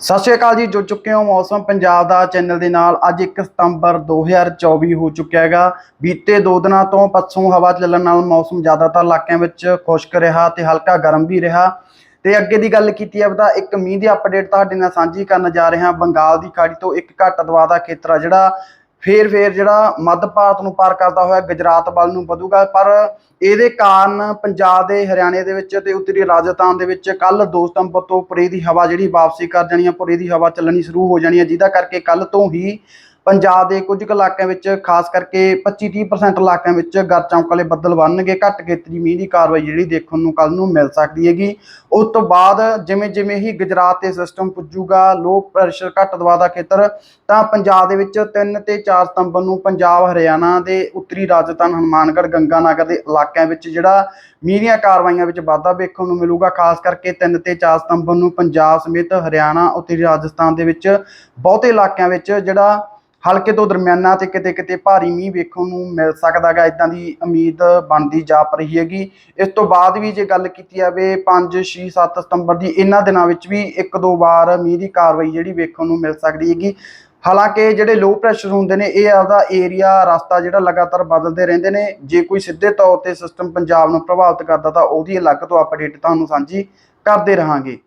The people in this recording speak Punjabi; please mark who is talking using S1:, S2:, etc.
S1: ਸਤਿ ਸ਼੍ਰੀ ਅਕਾਲ ਜੀ, ਜੁੜ ਚੁੱਕੇ ਹੋ ਮੌਸਮ ਪੰਜਾਬ ਦਾ ਚੈਨਲ ਦੇ ਨਾਲ। ਅੱਜ 1 ਸਤੰਬਰ 2024 ਹੋ ਚੁੱਕਿਆ ਹੈਗਾ। ਬੀਤੇ ਦੋ ਦਿਨਾਂ ਤੋਂ ਪੱਛੋਂ ਹਵਾ ਚੱਲਣ ਨਾਲ ਮੌਸਮ ਜ਼ਿਆਦਾਤਰ ਇਲਾਕਿਆਂ ਵਿੱਚ ਖੁਸ਼ਕ ਰਿਹਾ ਤੇ ਹਲਕਾ ਗਰਮ ਵੀ ਰਿਹਾ। ਤੇ ਅੱਗੇ ਦੀ ਗੱਲ ਕੀਤੀ ਜਾਵੇ ਤਾਂ ਇੱਕ ਮੀਂਹ ਦੀ ਅਪਡੇਟ ਤੁਹਾਡੇ ਨਾਲ ਸਾਂਝੀ ਕਰਨ ਜਾ ਰਹੇ। ਹਾਂ ਬੰਗਾਲ ਦੀ ਖਾੜੀ ਤੋਂ ਇੱਕ ਘੱਟ ਦਬਾਅ ਦਾ ਖੇਤਰ ਆ ਜਿਹੜਾ ਫੇਰ ਫੇਰ ਜਿਹੜਾ ਮੱਧ ਭਾਰਤ ਨੂੰ ਪਾਰ ਕਰਦਾ ਹੋਇਆ ਗੁਜਰਾਤ ਵੱਲ ਨੂੰ ਵਧੂਗਾ, ਪਰ ਇਹਦੇ ਕਾਰਨ ਪੰਜਾਬ ਦੇ ਹਰਿਆਣੇ ਦੇ ਵਿੱਚ ਤੇ ਉੱਤਰੀ ਰਾਜਸਥਾਨ ਦੇ ਵਿੱਚ ਕੱਲ 2 ਸਤੰਬਰ ਤੋਂ ਪੁਰੇ ਦੀ ਹਵਾ ਜਿਹੜੀ ਵਾਪਸੀ ਕਰ ਜਾਣੀ ਹੈ ਪੁਰੇ ਦੀ ਹਵਾ ਚੱਲਣੀ ਸ਼ੁਰੂ ਹੋ ਜਾਣੀ ਹੈ ਜਿਹਦਾ ਕਰਕੇ ਕੱਲ ਤੋਂ ਹੀ ਪੰਜਾਬ ਦੇ ਕੁਝ ਕੁ ਇਲਾਕਿਆਂ ਵਿੱਚ, ਖਾਸ ਕਰਕੇ 25-30% ਇਲਾਕਿਆਂ ਵਿੱਚ ਗਰ ਚਮਕ ਵਾਲੇ ਬੱਦਲ ਬਣਨਗੇ, ਘੱਟ ਖੇਤਰੀ ਮੀਂਹ ਦੀ ਕਾਰਵਾਈ ਜਿਹੜੀ ਦੇਖਣ ਨੂੰ ਕੱਲ ਨੂੰ ਮਿਲ ਸਕਦੀ ਹੈਗੀ। ਉਸ ਤੋਂ ਬਾਅਦ ਜਿਵੇਂ ਜਿਵੇਂ ਹੀ ਗੁਜਰਾਤ ਤੇ ਸਿਸਟਮ ਪੁੱਜੂਗਾ ਲੋ ਪ੍ਰੈਸ਼ਰ ਘੱਟ ਦਬਾਅ ਦਾ ਖੇਤਰ, ਤਾਂ ਪੰਜਾਬ ਦੇ ਵਿੱਚ 3 ਤੇ 4 ਸਤੰਬਰ ਨੂੰ ਪੰਜਾਬ, ਹਰਿਆਣਾ ਦੇ ਉੱਤਰੀ ਰਾਜਸਥਾਨ, ਹਨੂਮਾਨਗੜ੍ਹ, ਗੰਗਾਨਗਰ ਦੇ ਇਲਾਕਿਆਂ ਵਿੱਚ ਜਿਹੜਾ ਮੀਂਹ ਦੀਆਂ ਕਾਰਵਾਈਆਂ ਵਿੱਚ ਵਾਧਾ ਵੇਖਣ ਨੂੰ ਮਿਲੂਗਾ। ਖਾਸ ਕਰਕੇ 3 ਤੇ 4 ਸਤੰਬਰ ਨੂੰ ਪੰਜਾਬ ਸਮੇਤ ਹਰਿਆਣਾ, ਉੱਤਰੀ ਰਾਜਸਥਾਨ ਦੇ ਵਿੱਚ ਬਹੁਤੇ ਇਲਾਕਿਆਂ ਵਿੱਚ ਜਿਹੜਾ ਹਲਕੇ ਤੋਂ ਦਰਮਿਆਨਾ ਤੇ ਕਿਤੇ ਕਿਤੇ ਭਾਰੀ ਮੀਂਹ ਵੇਖਣ ਨੂੰ ਮਿਲ ਸਕਦਾ ਗਾ ਇਦਾਂ ਦੀ ਉਮੀਦ ਬਣਦੀ ਜਾਪ ਰਹੀ ਹੈਗੀ। ਇਸ ਤੋਂ ਬਾਅਦ ਵੀ ਜੇ ਗੱਲ ਕੀਤੀ ਜਾਵੇ 5 6 7 ਸਤੰਬਰ ਦੀ, ਇਹਨਾਂ ਦਿਨਾਂ ਵਿੱਚ ਵੀ ਇੱਕ ਦੋ ਵਾਰ ਮੀਂਹ ਦੀ ਕਾਰਵਾਈ ਜਿਹੜੀ ਵੇਖਣ ਨੂੰ ਮਿਲ ਸਕਦੀ ਹੈਗੀ। ਹਾਲਾਂਕਿ ਜਿਹੜੇ ਲੋ ਪ੍ਰੈਸ਼ਰ ਹੁੰਦੇ ਨੇ, ਇਹ ਆਪਦਾ ਏਰੀਆ ਰਸਤਾ ਜਿਹੜਾ ਲਗਾਤਾਰ ਬਦਲਦੇ ਰਹਿੰਦੇ ਨੇ। ਜੇ ਕੋਈ ਸਿੱਧੇ ਤੌਰ ਤੇ ਸਿਸਟਮ ਪੰਜਾਬ ਨੂੰ ਪ੍ਰਭਾਵਿਤ ਕਰਦਾ ਤਾਂ ਉਹਦੀ ਅਲੱਗ ਤੋਂ ਅਪਡੇਟ ਤੁਹਾਨੂੰ ਸਾਂਝੀ ਕਰਦੇ ਰਹਾਂਗੇ।